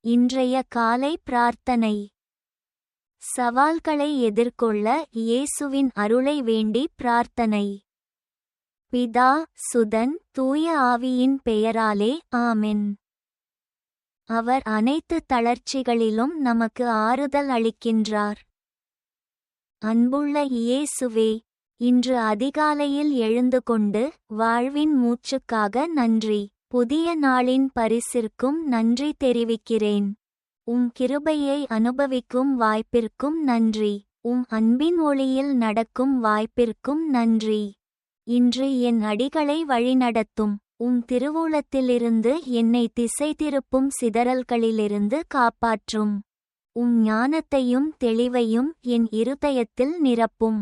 இன்றைய காலை பிரார்த்தனை. சவால்களை எதிர்கொள்ள இயேசுவின் அருளை வேண்டி பிரார்த்தனை. பிதா சுதன் தூய ஆவியின் பெயராலே ஆமென். அவர் அனைத்து தளர்ச்சிகளிலும் நமக்கு ஆறுதல் அளிக்கின்றார். அன்புள்ள இயேசுவே இன்று அதிகாலையில் எழுந்து கொண்டு வாழ்வின் மூச்சுக்காக நன்றி. புதிய நாளின் பரிசிற்கும் நன்றி தெரிவிக்கிறேன். உம் கிருபையை அனுபவிக்கும் வாய்ப்பிற்கும் நன்றி. உம் அன்பின் ஒளியில் நடக்கும் வாய்ப்பிற்கும் நன்றி. இன்று என் அடிகளை வழிநடத்தும். உம் திருவூலத்திலிருந்து என்னை திசை திருப்பும் சிதறல்களிலிருந்து காப்பாற்றும். உம் ஞானத்தையும் தெளிவையும் என் இருதயத்தில் நிரப்பும்.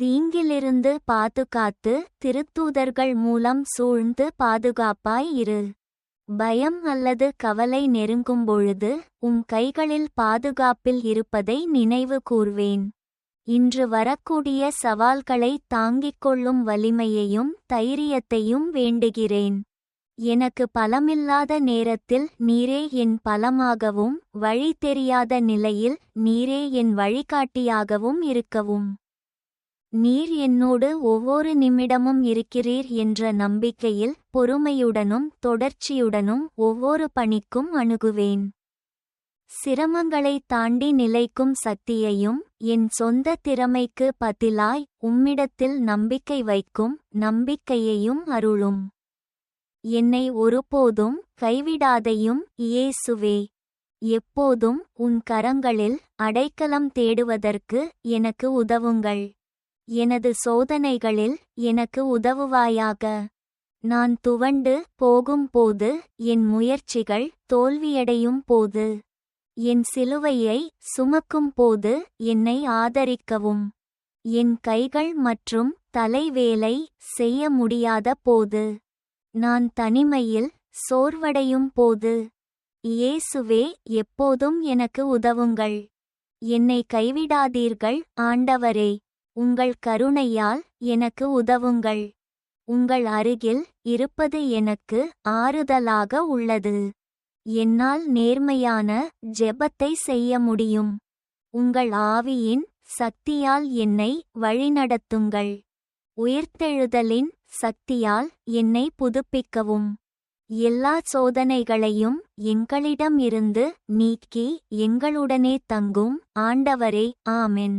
தீங்கிலிருந்து பாதுகாத்து திருத்தூதர்கள் மூலம் சூழ்ந்து பாதுகாப்பாய் இரு. பயம் அல்லது கவலை நெருங்கும் பொழுது உம் கைகளில் பாதுகாப்பில் இருப்பதை நினைவு கூர்வேன். இன்று வரக்கூடிய சவால்களை தாங்கிக் கொள்ளும் வலிமையையும் தைரியத்தையும் வேண்டுகிறேன். எனக்கு பலமில்லாத நேரத்தில் நீரே என் பலமாகவும் வழி தெரியாத நிலையில் நீரே என் வழிகாட்டியாகவும் இருக்கவும். நீர் என்னோடு ஒவ்வொரு நிமிடமும் இருக்கிறீர் என்ற நம்பிக்கையில் பொறுமையுடனும் தொடர்ச்சியுடனும் ஒவ்வொரு பணிக்கும் அணுகுவேன். சிரமங்களை தாண்டி நிலைக்கும் சக்தியையும் என் சொந்த திறமைக்கு பதிலாய் உம்மிடத்தில் நம்பிக்கை வைக்கும் நம்பிக்கையையும் அருளும். என்னை ஒருபோதும் கைவிடாதையும் இயேசுவே. எப்போதும் உன் கரங்களில் அடைக்கலம் தேடுவதற்கு எனக்கு உதவுங்கள். எனது சோதனைகளில் எனக்கு உதவுவாயாக. நான் துவண்டு போகும்போது என் முயற்சிகள் தோல்வியடையும் போது என் சிலுவையை சுமக்கும் போது என்னை ஆதரிக்கவும். என் கைகள் மற்றும் தலைவேலை செய்ய முடியாத போது நான் தனிமையில் சோர்வடையும் போது இயேசுவே எப்போதும் எனக்கு உதவுங்கள். என்னை கைவிடாதீர்கள் ஆண்டவரே. உங்கள் கருணையால் எனக்கு உதவுங்கள். உங்கள் அருகில் இருப்பது எனக்கு ஆறுதலாக உள்ளது. என்னால் நேர்மையான ஜெபத்தை செய்ய முடியும். உங்கள் ஆவியின் சக்தியால் என்னை வழிநடத்துங்கள். உயிர்த்தெழுதலின் சக்தியால் என்னை புதுப்பிக்கவும். எல்லா சோதனைகளையும் எங்களிடம் இருந்து நீக்கி எங்களுடனே தங்கும் ஆண்டவரே. ஆமென்.